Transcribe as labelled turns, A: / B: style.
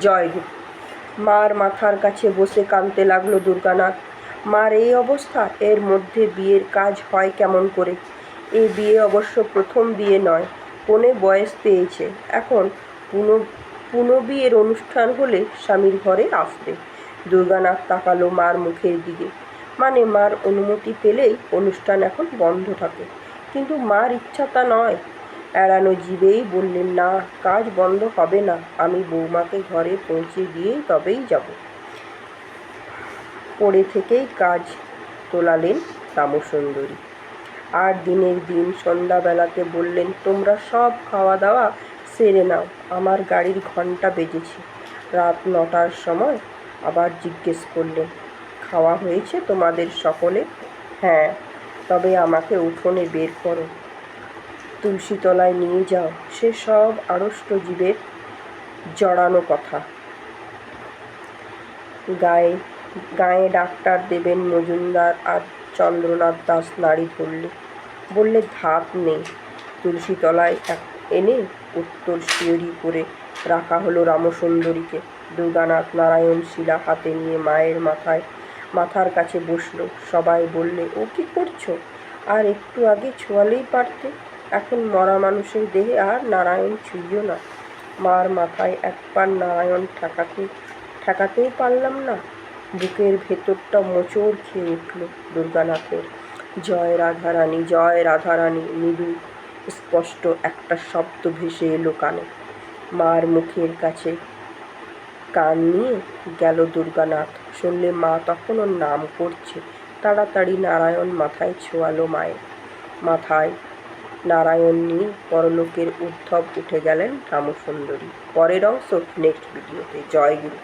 A: জয়গুরু মার মাথার কাছে বসে কাঁদতে লাগল দুর্গানাথ। মার এই অবস্থা, এর মধ্যে বিয়ের কাজ হয় কেমন করে? এই বিয়ে অবশ্য প্রথম বিয়ে নয়, কোনে বয়স পেয়েছে। এখন পুনঃ, পুনঃবিয়ের অনুষ্ঠান হলে স্বামীর ঘরে আসবে। দুর্গানাথ তাকালো মার মুখের দিকে। মানে মার অনুমতি পেলেই অনুষ্ঠান এখন বন্ধ থাকে। কিন্তু মার ইচ্ছা তা নয়। এড়ানো জীবেই বললেন, না, কাজ বন্ধ হবে না। আমি বৌমাকে ঘরে পৌঁছে দিয়েই তবেই যাব। পড়ে থেকেই কাজ তোলালেন রামসুন্দরী আর দিনের দিন সন্ধ্যাবেলাতে বললেন, তোমরা সব খাওয়া দাওয়া সেরে নাও, আমার গাড়ির ঘণ্টা বেজেছে। রাত নটার সময় আবার জিজ্ঞেস করলেন, খাওয়া হয়েছে তোমাদের সকলে? হ্যাঁ তবে আমাকে উঠোনে বের করো। তুলসীতলায় নিয়ে যাও। সে সব আড়ষ্ট জীবের জড়ানো কথা। গায়ে গায়ে ডাক্তার দেবেন মজুমদার আর চন্দ্রনাথ দাস নাড়ি ধরলে। বললে ধাপ নেই। তুলসীতলায় এক এনে উত্তর শিয়রি করে রাখা হলো রামসুন্দরীকে। দুর্গানাথ নারায়ণ শিলা হাতে নিয়ে মায়ের মাথায়, মাথার কাছে বসল। সবাই বললে, ও কি করছ? আর একটু আগে ছোঁয়ালেই পারতে। এখন মরা মানুষের দেহে আর নারায়ণ ছুঁইও না। মার মাথায় একবার নারায়ণ ঠেকাতে, ঠেকাতেই পারলাম না। বুকের ভেতরটা মোচড় খেয়ে উঠল দুর্গানাথের। জয় রাধারানী জয় রাধারানী, মৃদু, স্পষ্ট একটা শব্দ ভেসে এলো কানে। মার মুখের কাছে কান নিয়ে গেল দুর্গানাথ। শুনলে মা তখনও নাম করছে। তাড়াতাড়ি নারায়ণ মাথায় ছোঁয়ালো মায়ের। মাথায় নারায়ণ পরলোকের উদ্ধব উঠে গেলেন রামসুন্দরী। পরের অংশ নেক্সট ভিডিওতে জয় গুরু।